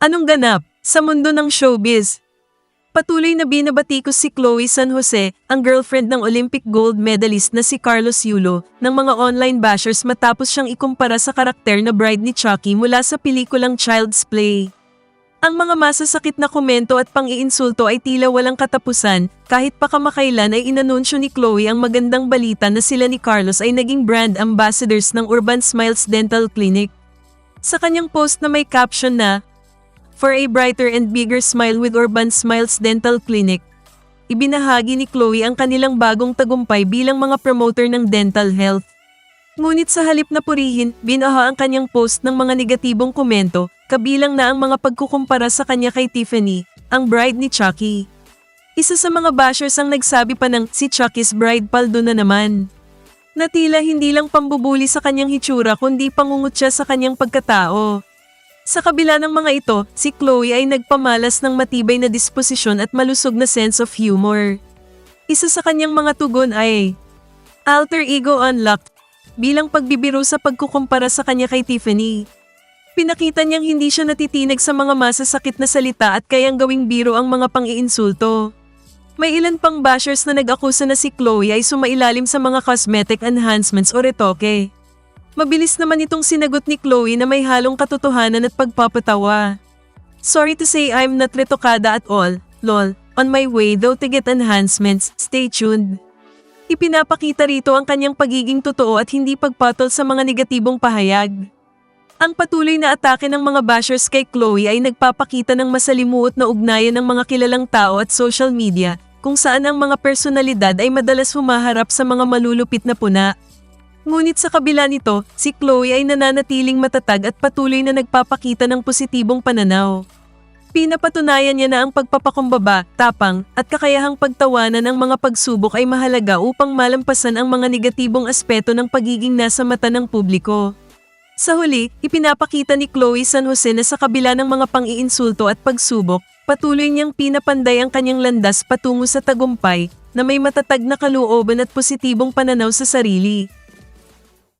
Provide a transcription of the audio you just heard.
Anong ganap sa mundo ng showbiz? Patuloy na binabatikos si Chloe San Jose, ang girlfriend ng Olympic gold medalist na si Carlos Yulo, ng mga online bashers matapos siyang ikumpara sa karakter na bride ni Chucky mula sa pelikulang Child's Play. Ang mga masasakit na komento at pang-iinsulto ay tila walang katapusan, kahit pa kamakailan ay inanunsyo ni Chloe ang magandang balita na sila ni Carlos ay naging brand ambassadors ng Urban Smiles Dental Clinic. Sa kanyang post na may caption na, For a brighter and bigger smile with Urban Smiles Dental Clinic, ibinahagi ni Chloe ang kanilang bagong tagumpay bilang mga promoter ng dental health. Ngunit sa halip na purihin, binaha ang kanyang post ng mga negatibong komento, kabilang na ang mga pagkukumpara sa kanya kay Tiffany, ang bride ni Chucky. Isa sa mga bashers ang nagsabi pa ng si Chucky's bride paldo na naman. Na tila hindi lang pambubuli sa kanyang hitsura kundi pangungot siya sa kanyang pagkatao. Sa kabila ng mga ito, si Chloe ay nagpamalas ng matibay na disposisyon at malusog na sense of humor. Isa sa kanyang mga tugon ay Alter Ego Unlocked bilang pagbibiro sa pagkukumpara sa kanya kay Tiffany. Pinakita niyang hindi siya natitinig sa mga masasakit na salita at kayang gawing biro ang mga pang-iinsulto. May ilan pang bashers na nag-akusa na si Chloe ay sumailalim sa mga cosmetic enhancements o retoke. Mabilis naman itong sinagot ni Chloe na may halong katotohanan at pagpapatawa. Sorry to say I'm not retokada at all, lol. On my way though to get enhancements, stay tuned. Ipinapakita rito ang kanyang pagiging totoo at hindi pagpatol sa mga negatibong pahayag. Ang patuloy na atake ng mga bashers kay Chloe ay nagpapakita ng masalimuot na ugnayan ng mga kilalang tao at social media kung saan ang mga personalidad ay madalas humaharap sa mga malulupit na puna. Ngunit sa kabila nito, si Chloe ay nananatiling matatag at patuloy na nagpapakita ng positibong pananaw. Pinapatunayan niya na ang pagpapakumbaba, tapang, at kakayahang pagtawanan ng mga pagsubok ay mahalaga upang malampasan ang mga negatibong aspeto ng pagiging nasa mata ng publiko. Sa huli, ipinapakita ni Chloe San Jose na sa kabila ng mga pang-iinsulto at pagsubok, patuloy niyang pinapanday ang kanyang landas patungo sa tagumpay na may matatag na kalooban at positibong pananaw sa sarili.